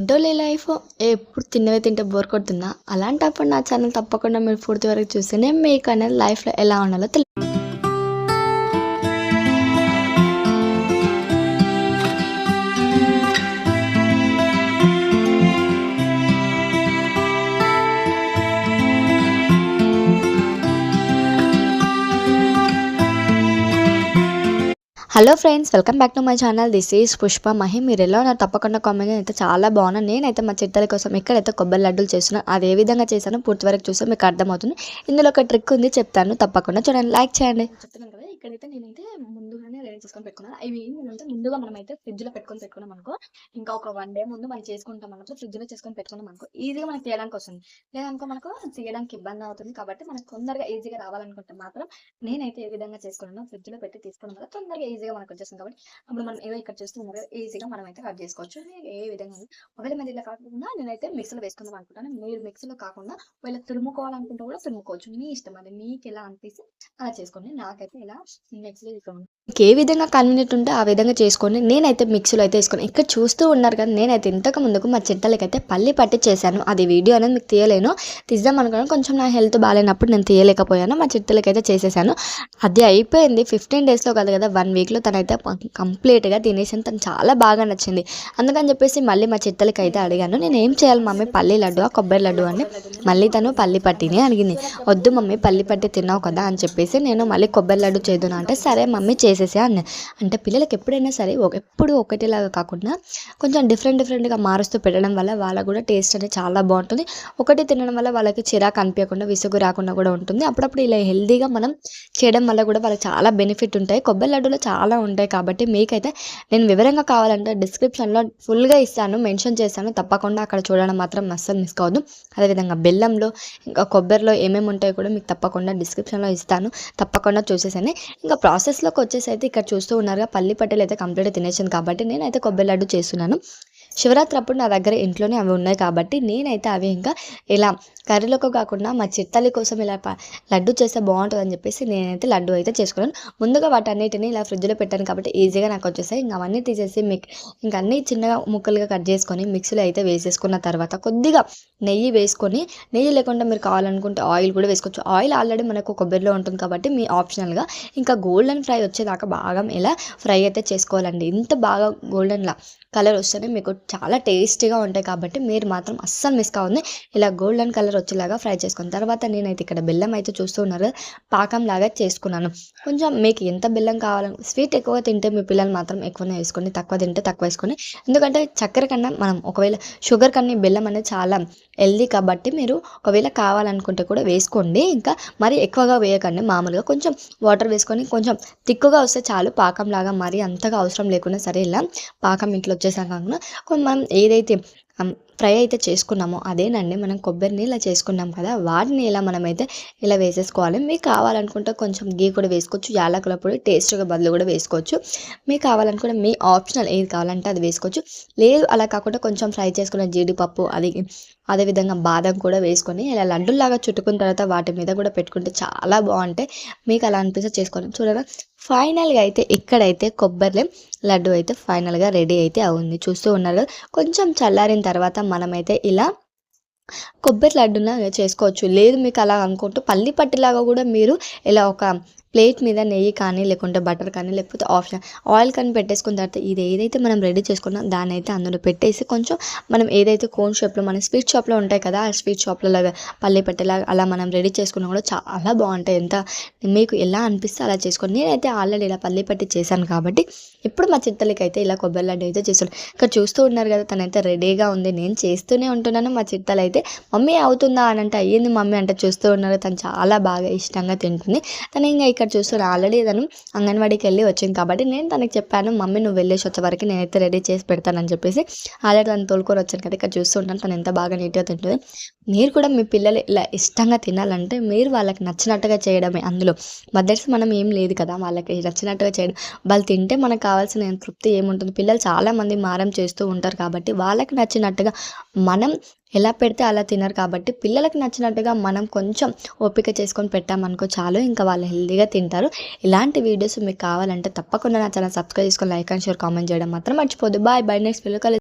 Dole life ఎప్పుడు తిన్నవే తింటే bore కొడుతుందా? అలాంటప్పుడు నా ఛానల్ తప్పకుండా మీరు పూర్తి వరకు చూస్తేనే మీకు అనేది లైఫ్లో ఎలా ఉండాలో తెలియదు hello friends welcome back to my channel this is Pushpa Mahi మీరు ఎలా ఉన్నారు? తప్పకుండా కామెంట్ అయితే చాలా బాగున్నాను. నేనైతే మా చిట్టల కోసం ఎక్కడైతే కొబ్బరి లడ్డూలు చేస్తున్నాను. అది ఏ విధంగా చేశానో పూర్తి వరకు చూస్తే మీకు అర్థమవుతుంది. ఇందులో ఒక ట్రిక్ ఉంది చెప్తాను. తప్పకుండా చూడండి. లైక్ చేయండి. చెప్తున్నాను ఇక్కడైతే నేనైతే ముందుగానే రెడీ చేసుకొని పెట్టుకున్నాను. అవి ఏంటంటే ముందుగా మనం అయితే ఫ్రిడ్జ్లో పెట్టుకొని పెట్టుకున్నాం అనుకో ఇంకా ఒక వన్ డే ముందు మనం చేసుకుంటాం అనుకో ఫ్రిడ్జ్లో చేసుకొని పెట్టుకున్నాం అనుకో ఈజీగా మనకి తీయడానికి వస్తుంది. లేదనుకో మనకు తీయడానికి ఇబ్బంది అవుతుంది కాబట్టి మనకు తొందరగా ఈజీగా రావాలనుకుంటే మాత్రం నేనైతే ఏ విధంగా చేసుకున్నాను ఫ్రిడ్జ్లో పెట్టి తీసుకోవడం వల్ల తొందరగా ఈజీగా మనకు వచ్చేస్తుంది కాబట్టి అప్పుడు మనం ఏదో ఇక్కడ చేస్తున్నాం కదా ఈజీగా మనం అయితే కట్ చేసుకోవచ్చు. ఏ విధంగా ఒకవేళ మీద ఇలా కాకుండా నేనైతే మిక్సీలో వేసుకుందాం అనుకుంటాను. మీరు మిక్సీలో కాకుండా ఒకవేళ తురుముకోవాలనుకుంటే కూడా తురుముకోవచ్చు. మీ ఇష్టం అది. మీకు ఎలా అనిపిస్తే అలా చేసుకోండి నాకైతే ఇలా మిక్సీలో తీసుకున్నాను మీకు ఏ విధంగా కన్వీనియంట్ ఉంటే ఆ విధంగా చేసుకోండి నేనైతే మిక్సీలో అయితే వేసుకున్నాను ఇక్కడ చూస్తూ ఉన్నారు కదా నేనైతే ఇంతకు ముందుకు మా చిట్టలకైతే పల్లి పట్టి చేశాను. అది వీడియో అనేది మీకు తీయలేను. తీద్దాం అనుకున్నాను కొంచెం నా హెల్త్ బాగాలేనప్పుడు నేను తీయలేకపోయాను. మా చిట్టలకైతే చేసేసాను. అది అయిపోయింది. ఫిఫ్టీన్ డేస్లో కాదు కదా వన్ వీక్లో తనైతే కంప్లీట్గా తినేసాను తను చాలా బాగా నచ్చింది. అందుకని చెప్పేసి మళ్ళీ మా చిట్టలకి అయితే అడిగాను నేను ఏం చేయాలి మమ్మీ? పల్లి లడ్డు కొబ్బరి లడ్డు అని. మళ్ళీ తను పల్లి పట్టిని అడిగింది. వద్దు మమ్మీ పల్లి పట్టి తిన్నావు కదా అని చెప్పేసి నేను మళ్ళీ కొబ్బరి లడ్డు చేద్దాను అంటే సరే మమ్మీ చేసి చేసేసా. అన్న అంటే పిల్లలకి ఎప్పుడైనా సరే ఎప్పుడు ఒకటిలాగా కాకుండా కొంచెం డిఫరెంట్ డిఫరెంట్గా మారుస్తూ పెట్టడం వల్ల వాళ్ళకు కూడా టేస్ట్ అనేది చాలా బాగుంటుంది. ఒకటి తినడం వల్ల వాళ్ళకి చిరాకు అనిపించకుండా విసుగు రాకుండా కూడా ఉంటుంది. అప్పుడప్పుడు ఇలా హెల్దీగా మనం చేయడం వల్ల కూడా వాళ్ళకి చాలా బెనిఫిట్ ఉంటాయి. కొబ్బరి లడ్డూలో చాలా ఉంటాయి కాబట్టి మీకైతే నేను వివరంగా కావాలంటే డిస్క్రిప్షన్లో ఫుల్గా ఇస్తాను మెన్షన్ చేస్తాను. తప్పకుండా అక్కడ చూడడం మాత్రం అస్సలు మిస్ కావద్దు. అదేవిధంగా బెల్లంలో ఇంకా కొబ్బరిలో ఏమేమి ఉంటాయో కూడా మీకు తప్పకుండా డిస్క్రిప్షన్లో ఇస్తాను. తప్పకుండా చూసేసాను ఇంకా ప్రాసెస్లోకి వచ్చేసి అయితే ఇక్కడ చూస్తూ ఉన్నారుగా పల్లి పట్టెలు అయితే కంప్లీట్గా తినేసాను కాబట్టి నేనైతే కొబ్బరి లడ్డు చేస్తున్నాను. శివరాత్రి అప్పుడు నా దగ్గర ఇంట్లోనే అవి ఉన్నాయి కాబట్టి నేనైతే అవి ఇంకా ఇలా కర్రీలకు కాకుండా మా చిట్టలి కోసం ఇలా లడ్డు చేస్తే బాగుంటుంది అని చెప్పేసి నేనైతే లడ్డు అయితే చేసుకున్నాను. ముందుగా వాటన్నిటిని ఇలా ఫ్రిడ్జ్లో పెట్టాను కాబట్టి ఈజీగా నాకు వచ్చేసాయి ఇంకా అవన్నీ తీసేసి మిక్ ఇంకా అన్నీ చిన్నగా ముక్కలుగా కట్ చేసుకొని మిక్సీలో అయితే వేసేసుకున్న తర్వాత కొద్దిగా నెయ్యి వేసుకొని నెయ్యి లేకుండా మీరు కావాలనుకుంటే ఆయిల్ కూడా వేసుకోవచ్చు. ఆయిల్ ఆల్రెడీ మనకు కొబ్బరిలో ఉంటుంది కాబట్టి మీ ఆప్షనల్గా ఇంకా గోల్డెన్ ఫ్రై వచ్చేదాకా బాగా ఇలా ఫ్రై అయితే చేసుకోవాలండి. ఇంత బాగా గోల్డెన్లా కలర్ వస్తేనే మీకు చాలా టేస్టీగా ఉంటాయి కాబట్టి మీరు మాత్రం అస్సలు మిస్ కావద్దు. ఇలా గోల్డెన్ కలర్ వచ్చేలాగా ఫ్రై చేసుకున్న తర్వాత నేనైతే ఇక్కడ బెల్లం అయితే చూస్తూ ఉన్నారు. పాకం లాగా చేసుకున్నాను. కొంచెం మీకు ఎంత బెల్లం కావాలని స్వీట్ ఎక్కువ తింటే మీ పిల్లలు మాత్రం ఎక్కువనే వేసుకోండి తక్కువ తింటే తక్కువ వేసుకోండి ఎందుకంటే చక్కెర కన్నా మనం ఒకవేళ షుగర్ కన్నా బెల్లం అనేది చాలా హెల్దీ కాబట్టి మీరు ఒకవేళ కావాలనుకుంటే కూడా వేసుకోండి. ఇంకా మరి ఎక్కువగా వేయకండి. మామూలుగా కొంచెం వాటర్ వేసుకొని కొంచెం తిక్కుగా వస్తే చాలు. పాకం లాగా మరి అంతగా అవసరం లేకుండా సరే ఇలా పాకం ఇంట్లో వచ్చేసాక కాకుండా మనం ఏదైతే ఫ్రై అయితే చేసుకున్నామో అదేనండి. మనం కొబ్బరిని ఇలా చేసుకున్నాం కదా వాటిని ఇలా మనమైతే ఇలా వేసేసుకోవాలి. మీకు కావాలనుకుంటే కొంచెం గీ కూడా వేసుకోవచ్చు. యాలకుల పొడి టేస్ట్గా బదులు కూడా వేసుకోవచ్చు. మీకు కావాలనుకుంటే మీ ఆప్షనల్ ఏది కావాలంటే అది వేసుకోవచ్చు. లేదు అలా కాకుండా కొంచెం ఫ్రై చేసుకున్న జీడిపప్పు అది అదేవిధంగా బాదం కూడా వేసుకొని ఇలా లడ్డులాగా చుట్టుకున్న తర్వాత వాటి మీద కూడా పెట్టుకుంటే చాలా బాగుంటాయి. మీకు అలా అనిపిస్తే చేసుకోండి. చూడగా ఫైనల్గా అయితే ఇక్కడైతే కొబ్బరి లడ్డు అయితే ఫైనల్గా రెడీ అయితే అవుంది. చూస్తూ ఉన్నారు. కొంచెం చల్లారిన తర్వాత మనమైతే ఇలా కొబ్బరి లడ్డున చేసుకోవచ్చు. లేదు మీకు అలా అనుకుంటూ పల్లి పట్టిలాగా కూడా మీరు ఇలా ఒక ప్లేట్ మీద నెయ్యి కానీ లేకుంటే బటర్ కానీ లేకపోతే ఆప్షన్ ఆయిల్ కానీ పెట్టేసుకున్న తర్వాత ఇది ఏదైతే మనం రెడీ చేసుకున్నాం దాన్ని అయితే అందులో పెట్టేసి కొంచెం మనం ఏదైతే కోన్ షేప్లో మన స్వీట్ షాప్లో ఉంటాయి కదా ఆ స్వీట్ షాప్లో పల్లె పెట్టేలా అలా మనం రెడీ చేసుకున్నా కూడా చాలా బాగుంటాయి. ఎంత మీకు ఎలా అనిపిస్తే అలా చేసుకోండి. నేనైతే ఆల్రెడీ ఇలా పల్లె పట్టి చేశాను కాబట్టి ఇప్పుడు మా చిట్టలకి అయితే ఇలా కొబ్బరి లడ్డు అయితే చేస్తాను ఇక్కడ చూస్తూ ఉన్నారు కదా తనైతే రెడీగా ఉంది. నేను చేస్తూనే ఉంటున్నాను. మా చిట్టలు అయితే మమ్మీ అవుతుందా అని అంటే అయ్యింది మమ్మీ అంటే చూస్తూ ఉన్నారు. తను చాలా బాగా ఇష్టంగా తింటుంది. తను ఇంకా ఇక్కడ చూస్తున్నా ఆల్రెడీ తను అంగన్వాడీకి వెళ్ళి వచ్చింది. కాబట్టి నేను తనకి చెప్పాను మమ్మీ నువ్వు వెళ్ళేసి వచ్చే వరకు నేనైతే రెడీ చేసి పెడతానని చెప్పేసి ఆల్రెడీ తను తోలుకొని వచ్చాను కదా ఇక్కడ చూస్తుంటాను తను ఎంత బాగా నీట్గా తింటుంది. మీరు కూడా మీ పిల్లలు ఇలా ఇష్టంగా తినాలంటే మీరు వాళ్ళకి నచ్చినట్టుగా చేయడమే అందులో. మదర్స్ మనం ఏం లేదు కదా వాళ్ళకి నచ్చినట్టుగా చేయడం. వాళ్ళు తింటే మనకు కావాల్సిన తృప్తి ఏముంటుంది? పిల్లలు చాలామంది మారం చేస్తూ ఉంటారు కాబట్టి వాళ్ళకి నచ్చినట్టుగా మనం ఎలా పెడితే అలా తినరు కాబట్టి పిల్లలకు నచ్చినట్టుగా మనం కొంచెం ఓపిక చేసుకొని పెట్టామనుకో చాలు ఇంకా వాళ్ళు హెల్తీగా తింటారు. ఇలాంటి వీడియోస్ మీకు కావాలంటే తప్పకుండా నా ఛానల్ సబ్స్క్రైబ్ చేసుకొని లైక్ అండ్ షేర్ కామెంట్ చేయడం మాత్రం మర్చిపోదు బాయ్ బై నెక్స్ట్ వీడియో